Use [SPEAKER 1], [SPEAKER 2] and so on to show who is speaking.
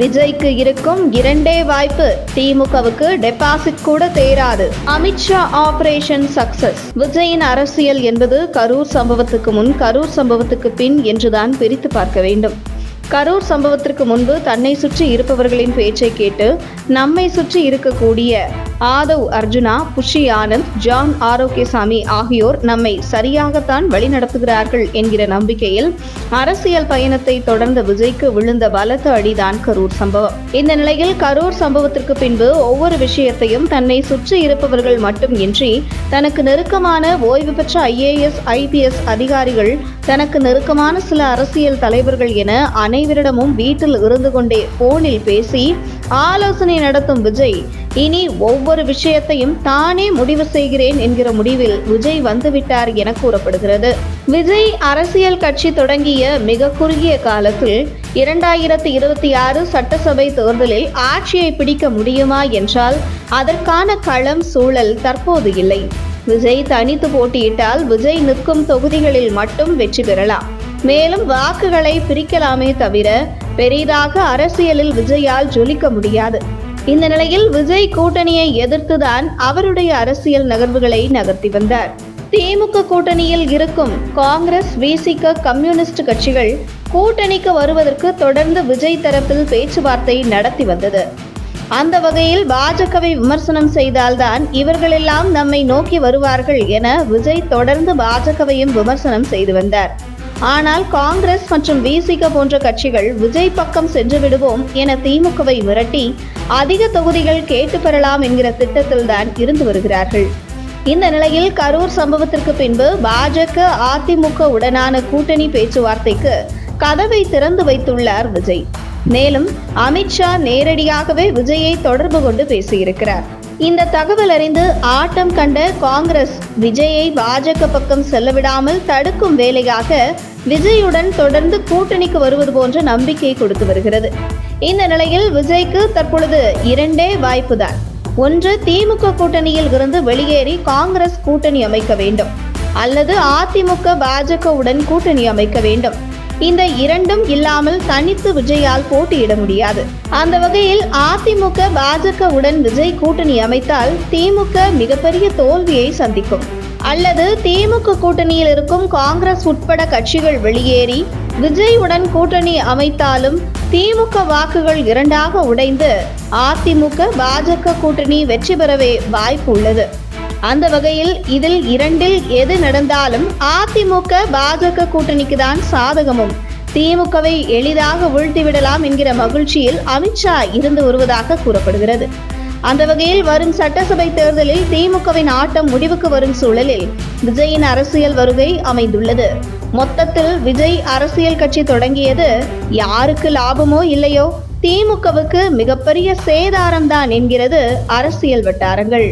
[SPEAKER 1] விஜய்க்கு இருக்கும் இரண்டே வாய்ப்பு. திமுகவுக்கு டெபாசிட் கூட தேராது. அமித்ஷா ஆபரேஷன் சக்சஸ் விஜயின் அரசியல் என்பது கரூர் சம்பவத்துக்கு முன் கரூர் சம்பவத்துக்கு பின் என்றுதான் பிரித்து பார்க்க வேண்டும். கரூர் சம்பவத்திற்கு முன்பு தன்னை சுற்றி இருப்பவர்களின் பேச்சை கேட்டு நம்மை சுற்றி இருக்கக்கூடிய ஆதவ் அர்ஜுனா புஷி ஆனந்த் ஜான் ஆரோக்கியசாமி ஆகியோர் நம்மை சரியாகத்தான் வழிநடத்துகிறார்கள் என்கிற நம்பிக்கையில் அரசியல் பயணத்தை தொடர்ந்த விஜய்க்கு விழுந்த பலத்த அடிதான் கரூர் சம்பவம். இந்த நிலையில் கரூர் சம்பவத்திற்கு பின்பு ஒவ்வொரு விஷயத்தையும் தன்னை சுற்றி இருப்பவர்கள் மட்டும் இன்றி தனக்கு நெருக்கமான ஓய்வு பெற்ற ஐஏஎஸ் ஐபிஎஸ் அதிகாரிகள் தனக்கு நெருக்கமான சில அரசியல் தலைவர்கள் என அனைவரிடமும் வீட்டில் இருந்து கொண்டே போனில் பேசி ஆலோசனை நடத்தும் விஜய் இனி ஒவ்வொரு விஷயத்தையும் தானே முடிவு செய்கிறேன் என்கிற முடிவில் விஜய் வந்துவிட்டார் என கூறப்படுகிறது. விஜய் அரசியல் கட்சி தொடங்கிய மிக குறுகிய காலத்தில் இரண்டாயிரத்தி இருபத்தி ஆறு சட்டசபை தேர்தலில் ஆட்சியை பிடிக்க முடியுமா என்றால் அதற்கான களம் சூழல் தற்போது இல்லை. விஜய் தனித்து போட்டியிட்டால் விஜய் நிற்கும் தொகுதிகளில் மட்டும் வெற்றி பெறலாம். மேலும் வாக்குகளை பிரிக்கலாமே தவிர பெரிதாக அரசியலில் விஜயால் ஜொலிக்க முடியாது. இந்த நிலையில் விஜய் கூட்டணியை எதிர்த்துதான் அவருடைய அரசியல் நகர்வுகளை நகர்த்தி வந்தார். திமுக கூட்டணியில் இருக்கும் காங்கிரஸ் விசிக கம்யூனிஸ்ட் கட்சிகள் கூட்டணிக்கு வருவதற்கு தொடர்ந்து விஜய் தரப்பில் பேச்சுவார்த்தை நடத்தி வந்தது. அந்த வகையில் பாஜகவை விமர்சனம் செய்தால்தான் இவர்களெல்லாம் நம்மை நோக்கி வருவார்கள் என விஜய் தொடர்ந்து பாஜகவையும் விமர்சனம் செய்து வந்தார். ஆனால் காங்கிரஸ் மற்றும் விசிக போன்ற கட்சிகள் விஜய் பக்கம் சென்று விடுவோம் என திமுகவை மிரட்டி அதிக தொகுதிகள் கேட்டு பெறலாம் என்கிற திட்டத்தில்தான் இருந்து வருகிறார்கள். இந்த நிலையில் கரூர் சம்பவத்திற்கு பின்பு பாஜக அதிமுக உடனான கூட்டணி பேச்சுவார்த்தைக்கு கதவை திறந்து வைத்துள்ளார் விஜய். மேலும் அமித்ஷா நேரடியாகவே விஜயை தொடர்பு கொண்டு பேசியிருக்கிறார். இந்த தகவல் அறிந்து ஆட்டம் கண்ட காங்கிரஸ் விஜயை பாஜக பக்கம் செல்லவிடாமல் தடுக்கும் வேலையாக விஜயுடன் தொடர்ந்து கூட்டணிக்கு வருவது போன்ற நம்பிக்கை கொடுத்து வருகிறது. இந்த நிலையில் விஜய்க்கு தற்பொழுது இரண்டே வாய்ப்புதான். ஒன்று திமுக கூட்டணியில் இருந்து வெளியேறி காங்கிரஸ் கூட்டணி அமைக்க வேண்டும். அல்லது அதிமுக பாஜகவுடன் கூட்டணி அமைக்க வேண்டும். இந்த இரண்டும் இல்லாமல் தனித்து விஜயால் போட்டியிட முடியாது. அந்த வகையில் அதிமுக பாஜகவுடன் விஜய் கூட்டணி அமைத்தால் திமுக மிகப்பெரிய தோல்வியை சந்திக்கும். அல்லது திமுக கூட்டணியில் இருக்கும் காங்கிரஸ் உட்பட கட்சிகள் வெளியேறி விஜயுடன் கூட்டணி அமைத்தாலும் திமுக வாக்குகள் இரண்டாக உடைந்து அதிமுக பாஜக கூட்டணி வெற்றி பெறவே வாய்ப்பு உள்ளது. அந்த வகையில் இதில் இரண்டில் எது நடந்தாலும் அதிமுக பாஜக கூட்டணிக்கு தான் சாதகமும். திமுகவை எளிதாக வீழ்த்திவிடலாம் என்கிற மகிழ்ச்சியில் அமித்ஷா இருந்து வருவதாக கூறப்படுகிறது. அந்த வகையில் வரும் சட்டசபை தேர்தலில் திமுகவின் ஆட்டம் முடிவுக்கு வரும் சூழலில் விஜயின் அரசியல் வருகை அமைந்துள்ளது. மொத்தத்தில் விஜய் அரசியல் கட்சி தொடங்கியது யாருக்கு லாபமோ இல்லையோ திமுகவுக்கு மிகப்பெரிய சேதாரம்தான் என்கிறது அரசியல் வட்டாரங்கள்.